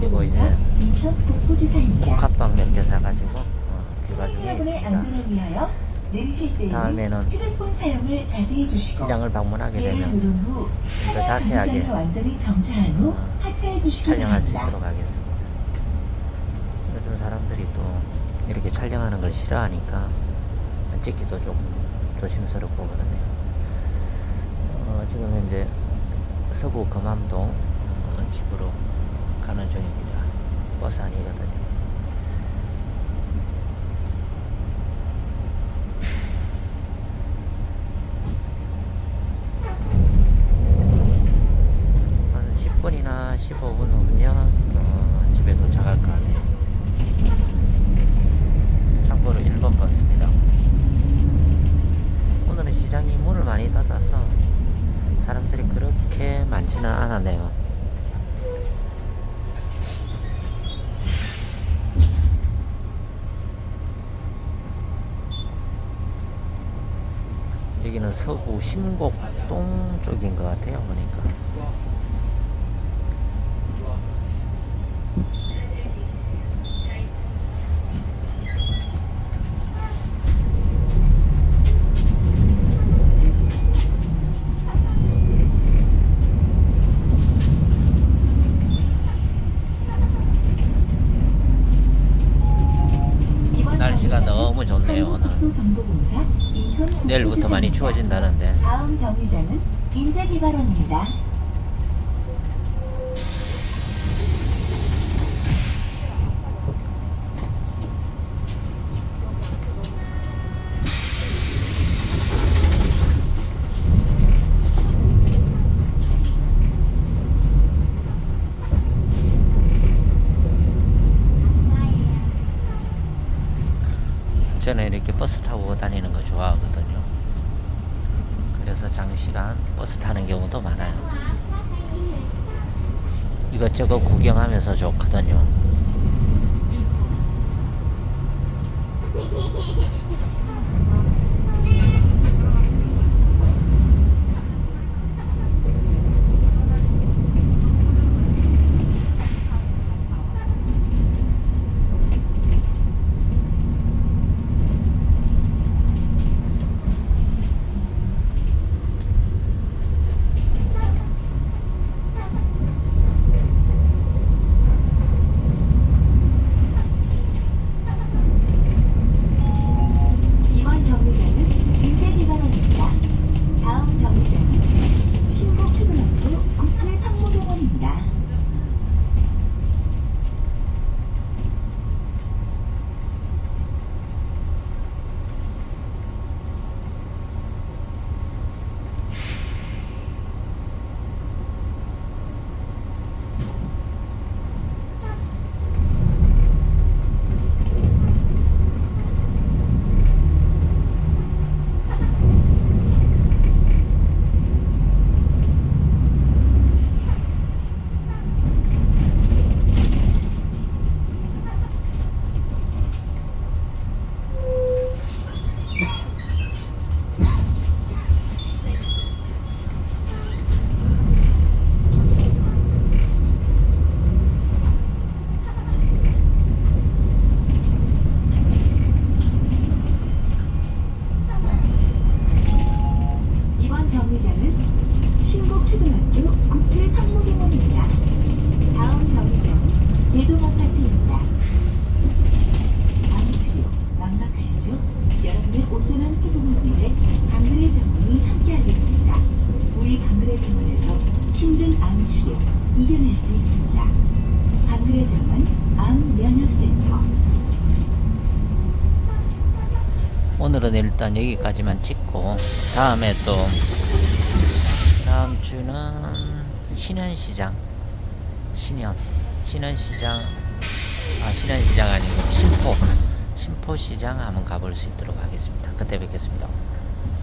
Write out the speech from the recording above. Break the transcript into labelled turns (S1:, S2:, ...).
S1: 그리고 이제 콩팥빵 몇 개
S2: 사가지고 어, 그
S1: 귀가 중에 있습니다. 다음에는
S2: 시장을 방문하게 되면 더 자세하게 어, 촬영할 수 있도록 하겠습니다. 요즘 사람들이 또 이렇게 촬영하는 걸 싫어하니까 찍기도 조금 조심스럽고 그러네요. 어, 지금 현재 서부 금암동 어, 집으로 가는 중입니다. 버스 아니거든요. 한 10분이나 15분 후면 어, 집에 도착할 것 같아요. 참고로 1번 버스입니다. 오늘은 시장이 문을 많이 닫아서 사람들이 그렇게 많지는 않았네요. 여기는 서구 신곡동 쪽인 것 같아요, 보니까. 날씨가 너무 좋네요, 오늘. 내일부터 많이. 추워진다는데.
S1: 다음 정류장은 인제기바로입니다.
S2: 저는 이렇게 버스 타고 다니는 거 좋아하거든요. 그래서 장시간 버스 타는 경우도 많아요. 이것저것 구경하면서 좋거든요.
S1: 병원에서 힘든 암 치료 이겨낼 수 있습니다. 강그레 병원 암 면역센터
S2: 오늘은 일단 여기까지만 찍고 다음에 또 다음 주는 신현시장 신현 신현시장 아 신현시장 아니고 신포 신포시장 한번 가볼 수 있도록 하겠습니다. 그때 뵙겠습니다.